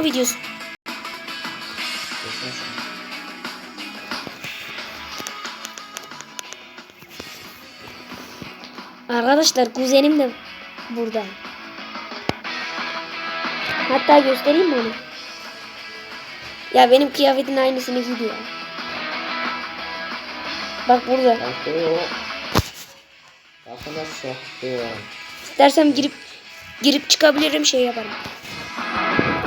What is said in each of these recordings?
tanıtma videosu. Arkadaşlar kuzenim de burada. Hatta göstereyim mi onu? Ya benim kıyafetin aynısını giydi ya. Bak burada. Arkadaşlar. İstersem girip girip çıkabilirim şey yaparım.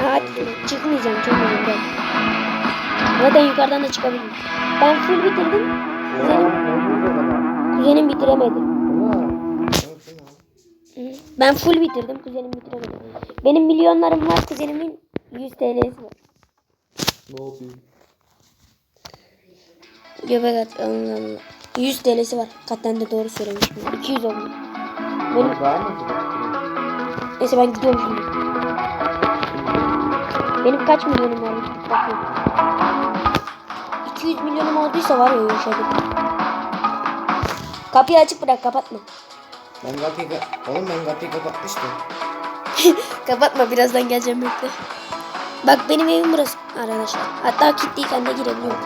Ha, çıkmayacağım çıkmayacağım ben. Zaten yukarıdan da çıkabilirim. Ben full bitirdim. Kuzenim, kuzenim bitiremedi. Ben full bitirdim. Kuzenim bitiremedi. Benim milyonlarım var. Kuzenimin 100 TL'si var. Ne yapayım? Göbek at. Allah Allah. 100 TL'si var. Katten de doğru söylemişim. 200 oldu. Benim, neyse ben gidiyorum şimdi. Benim kaç milyonum var? Bakıyorum. 200 milyonum olduysa var ya yaşadık. Kapıyı açık bırak kapatma. Ben kapıyı ka- Oğlum ben kapıyı kapatmıştım. Kapatma birazdan geleceğim bekle. Bak benim evim burası arkadaşlar. Hatta kilitliyken de girebiliyorum.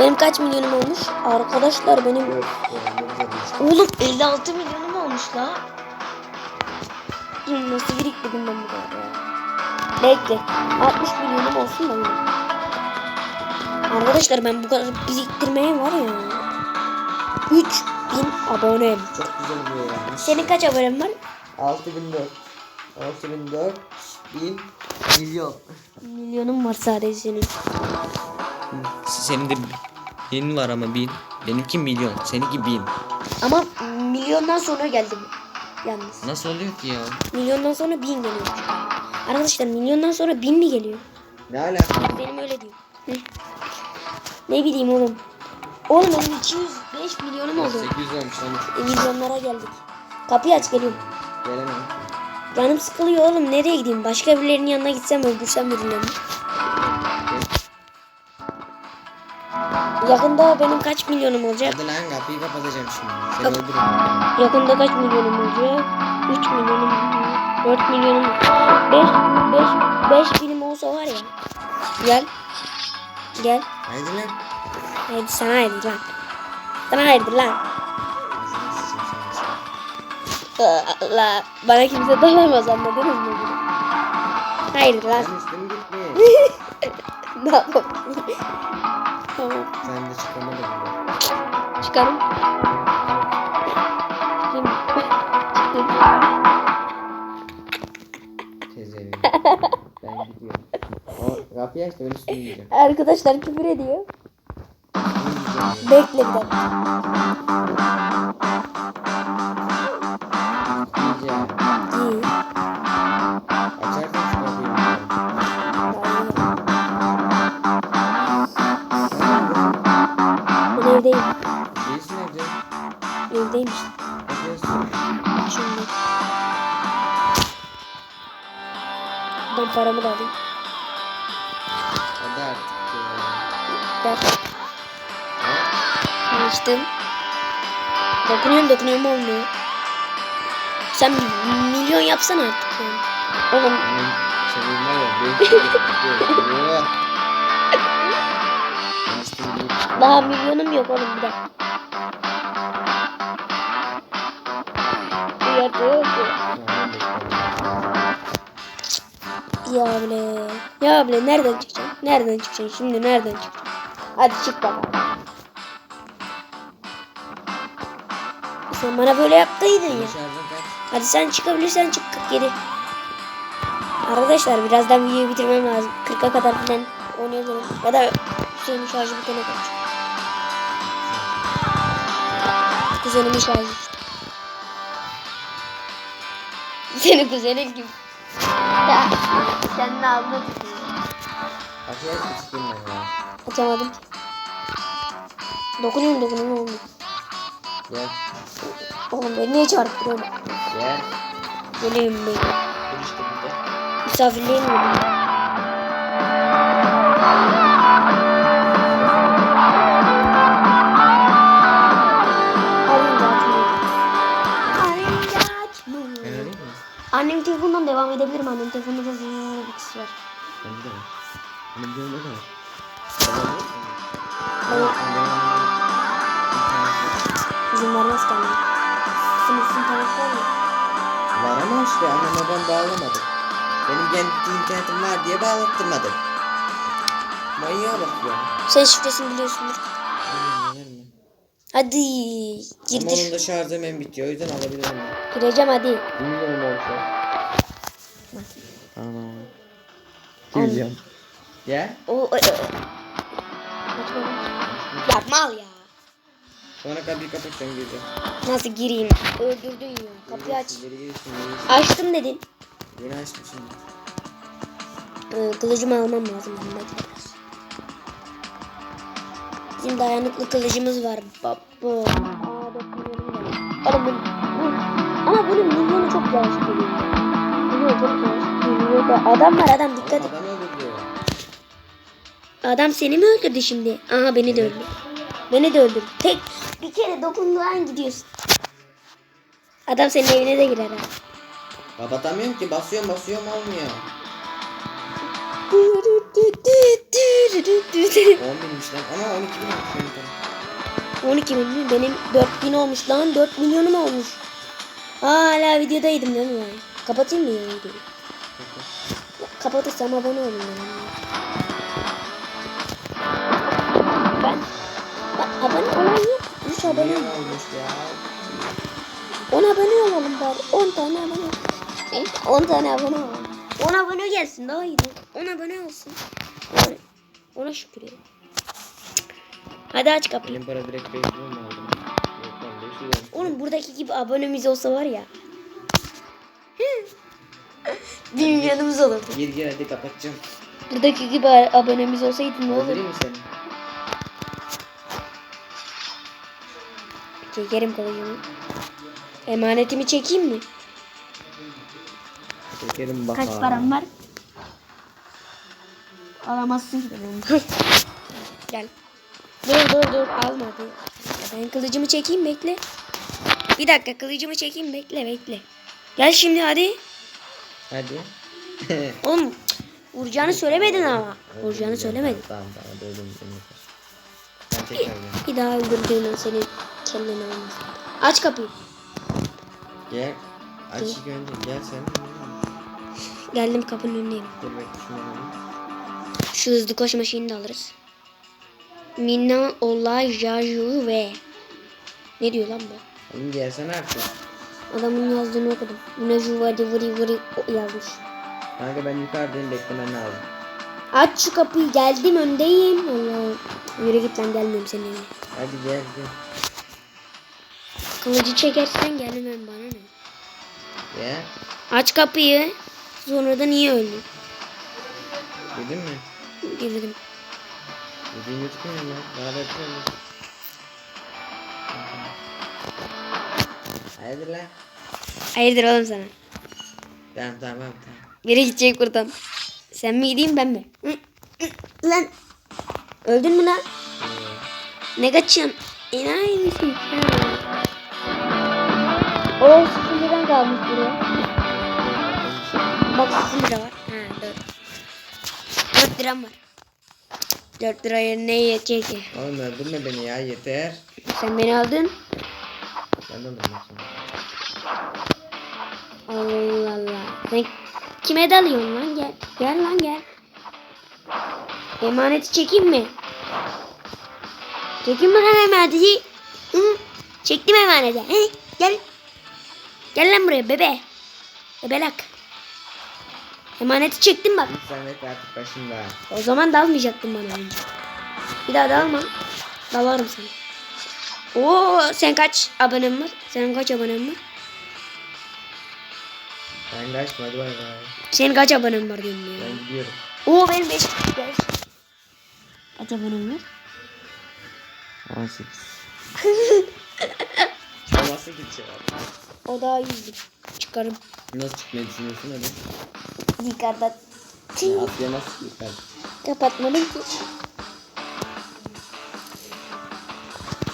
Benim kaç milyonum olmuş? Arkadaşlar benim... Oğlum 56 milyonum olmuş la. Nasıl biriktirdim ben bu kadar ya? Bekle. 60 milyonum olsun da. Arkadaşlar ben bu kadar biriktirmeye var ya. 3000 abonem. Çok güzel oluyor yani. Senin kaç abonen var? 6004. 6004 bin milyon. Milyonum var sadece senin. Senin de bin var ama bin. Benimki milyon. Seninki bin. Ama milyondan sonra geldi bu. Yalnız. Nasıl oluyor ki ya? Milyondan sonra bin geliyor. Arkadaşlar milyondan sonra bin mi geliyor? Ne alaka? Benim öyle diyor. Hı. Ne bileyim oğlum. Oğlum benim 205 milyonum oldu. 800 olmuş lan. E, milyonlara geldik. Kapıyı aç geliyorum. Gelemem. Canım sıkılıyor oğlum. Nereye gideyim? Başka birilerinin yanına gitsem öldürsem birilerini. Yakında benim kaç milyonum olacak? Hadi lan kapıyı kapatacağım şimdi. Seni öldürürüm. Yakında kaç milyonum olacak? 3 milyonum, 4 milyonum, 5 5 5 binim olsa var ya. Gel. Gel. Haydi lan. Haydi sana haydi lan. Sana haydi lan. Allah. Bana kimse dalamaz anladınız mı bunu? Haydi lan. Ne yapalım? tamam. Sen de çıkamadın mı? Çıkarım. Şimdi. Çıktım. Kapıyı aç da ben. Arkadaşlar küfür ediyor. Bekle bir evdeyim. Değilsin evde. Evdeyim işte. Yapıyorsun. Şimdi. Ben paramı da alayım. Hadi artık ya. Ha? açtım. Dokunuyorum dokunuyorum olmuyor. Sen milyon yapsana artık yani. Oğlum senin var ya. Daha milyonum yok oğlum bir dakika. Bir yerde yok ya. bile. Ya bile nereden çıkacaksın? Nereden çıkacaksın? Şimdi nereden çıkacaksın? Hadi çık bakalım. Sen bana böyle yaptıydın ya. Hadi sen çıkabilirsen çık 47. Arkadaşlar birazdan videoyu bitirmem lazım. 40'a kadar falan oynayabilirim. Ya da Hüseyin'in şarjı bitene kadar. Kuzenimin şarjı. Senin kuzenin gibi. Sen ne abla Da çıkayım ben ya. Açamadım ki. Dokunuyorum dokunuyorum olmuyor. Gel. Oğlum beni niye çarptırıyorsun? Gel. Geliyorum ben. Dur işte burada. Misafirliğe mi mi? Annem telefonundan devam edebilirim. Annem telefonunda da zırr bir var. Bende de var. Ama bir ne var? Bende- İzin vermez kendine. Sınırsız internet var mı? Var ama işte annem babam bağlamadı. Benim kendi internetim var diye bağlattırmadı. Manyağa bak ya. Sen şifresini biliyorsundur. Hadi Ama girdir. onun da şarjı hemen bitiyor. O yüzden alabilirim ben. Gireceğim hadi. Bilmiyorum olsa. Tamam. Anne. Gireceğim. Gel. O, o. Ya mal ya. Sonra kapıyı kapatacağım gireceğim. Nasıl gireyim? Öldürdün ya. Kapıyı aç. Geri girsin. Açtım dedin. Yeni açtım şimdi. Ee, kılıcımı almam lazım. Bizim dayanıklı kılıcımız var. Baba. Aa, var. Oğlum bu, bu, ama bunun milyonu çok yavaş geliyor. Milyon çok yavaş geliyor da adam var adam dikkat et. Adam seni mi öldürdü şimdi? Aha beni de öldürdü. Beni de öldürdü. Tek bir kere dokunduğun gidiyorsun. Adam senin evine de girer ha. Kapatamıyorum ki. Basıyorum basıyorum olmuyor. 10 binmiş lan. Ama 12 binmiş benim param. 12 milyon benim 4000 olmuş lan 4 milyonum olmuş. Hala videodaydım değil mi? Kapatayım mı ya videoyu? Kapatırsam abone olun ya. Ben abone olan yok. 3 abone olmuş ya. 10 abone olalım bari. 10 tane abone. Neyse 10 tane abone olalım. 10 abone gelsin daha iyi. 10 abone olsun. Yani ona şükür ya. Hadi aç kapıyı. Benim para direkt 5 milyon mu aldım? Yok lan 500 olmuş. Oğlum buradaki gibi abonemiz olsa var ya. Bir milyonumuz olurdu. Gir gir hadi kapatacağım. Buradaki gibi abonemiz olsaydı ne olurdu? Öldüreyim mi seni? Çekerim kılıcımı. Emanetimi çekeyim mi? Çekerim bakalım. Kaç param var? Alamazsın ki benim. Gel. Dur dur dur alma dur. Ben kılıcımı çekeyim bekle. Bir dakika kılıcımı çekeyim bekle bekle. Gel şimdi hadi. Hadi. Oğlum vuracağını söylemedin ama. Vuracağını söylemedin. Tamam tamam öldüm seni. Ben tekrar gel. Bir daha öldürdüğünü seni kendine olmaz. Aç kapıyı. Gel. Aç ilk önce gel sen. Geldim kapının önündeyim. Dur bekle şunu alayım. Şu hızlı koşma şeyini de alırız. Minna olay jaju ve. Ne diyor lan bu? Oğlum gelsene artık. Adamın yazdığını okudum. Buna juvadi vuri vuri yazmış. Kanka ben yukarıdayım beklemen lazım. Aç şu kapıyı geldim öndeyim. Allah. Yürü git lan gelmiyorum senin evine. Hadi gel gel. Kılıcı çekersen gelmem bana ne. Gel. Aç kapıyı. Sonra da niye öldün? Girdin mi? Girdim. Girdin gözükmüyor mu? Bana versene. Hayırdır lan? Hayırdır oğlum sana? Tamam tamam tamam. Biri gidecek buradan. Sen mi gideyim ben mi? Lan. Öldün mü lan? Ne kaçıyorsun? Enayi O sıfır liran kalmış buraya. Bak sıfır lira var. Ha dört. Dört liram var. Dört liraya ne yetecek ki? Oğlum öldürme beni ya yeter. Sen beni aldın. Ben de sonra. Allah Allah. Sen kime dalıyorsun lan? Gel. Gel lan gel. Emaneti çekeyim mi? Çekeyim mi lan emaneti? Hı? Çektim emaneti. Hı? Gel. Gel lan buraya bebe. Bebelak. Emaneti çektim bak. Saniye artık başında. O zaman dalmayacaktın bana önce. Bir daha dalma. Dalarım seni. Oo sen kaç abonen var? Senin kaç abonen var? Ben kaçma hadi bay bay. Senin kaç abonen var diyorum ya. Ben gidiyorum. Oo benim 5 5. Kaç abonem var? 18. Çalması gidecek abi. O daha iyi. Çıkarım. Nasıl çıkmayı düşünüyorsun hadi? Yukarıda. Ya atlayamazsın ki yukarı. Kapatmadım ki.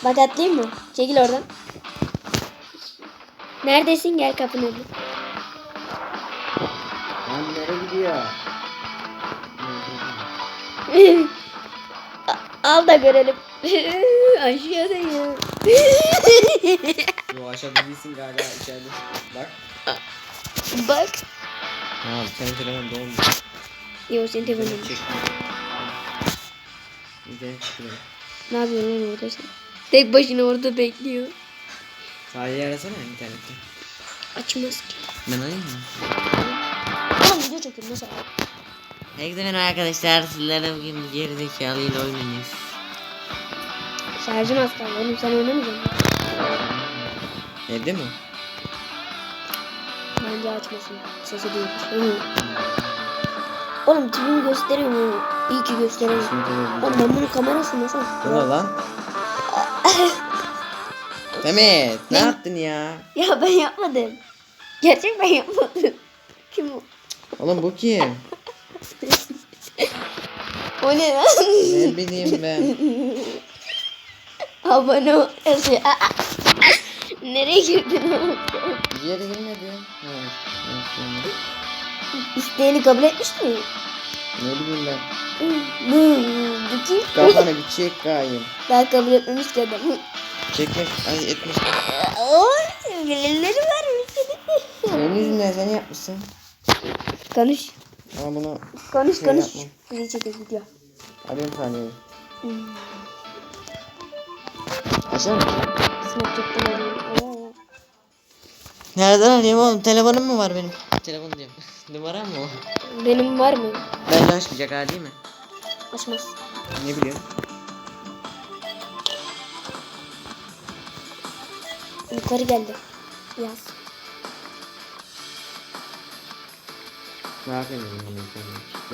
Bak atlayayım mı? Çekil oradan. Neredesin? Gel kapının önüne. Lan nereye gidiyor? Al da görelim. Aşağıdayım. Aşağıda değilsin galiba içeride. Bak. Bak. Abi senin telefon doldu. Yok senin. İnternet çekti. İnternet benim. Ne yapıyorsun lan orada sen? Tek başına orada bekliyor. Sahil'i arasana internette. Açmaz ki. Ben arayayım mı? Oğlum video çekiyorum nasıl? Herkese merhaba arkadaşlar. Sizlerle bugün gerizekalıyla oynuyoruz. Şarjım az kaldı. Oğlum sen oynamayacaksın. Evde mi? Bence açmasın. Sesi duyulur. Oğlum tipimi gösteriyorum. İyi ki gösteriyorum. Oğlum ben bunun kamerasını nasıl? Ne lan? Demet ne yaptın ya? Ya ben yapmadım. Gerçek ben yapmadım. Kim o? Oğlum bu kim? O ne lan? ne bileyim ben. Abone ol. Nereye girdin oğlum? Bir yere girmedi. Ha, evet, şimdi. İsteğini kabul etmiş mi? Ne bileyim ben. Bu kim? Kafana bir çek kayın. Daha kabul etmemiş ki adam. Çekmek ay etmiş. Oy, birileri var Senin yüzünden sen yapmışsın. Konuş. Ama bunu Konuş Şey konuş. yapma. Bizi çekil gidiyor. arıyorum saniye. Hmm. Açar mı? Snapchat'ten arıyorum. Oo. Nereden arayayım oğlum? Telefonum mu var benim? Telefon diyorum. Numaram mı o? Benim var mı? Bence açmayacak ha değil mi? Açmaz. Ne biliyorum? Yukarı geldi. Yaz. Ne yapayım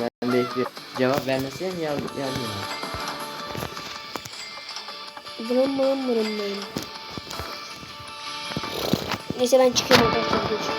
ben? Ben bekliyorum. Cevap vermesem yaz, yazmıyorum. Bırım bırım bırım bırım. Neyse ben çıkıyorum arkadaşlar. Görüşürüz.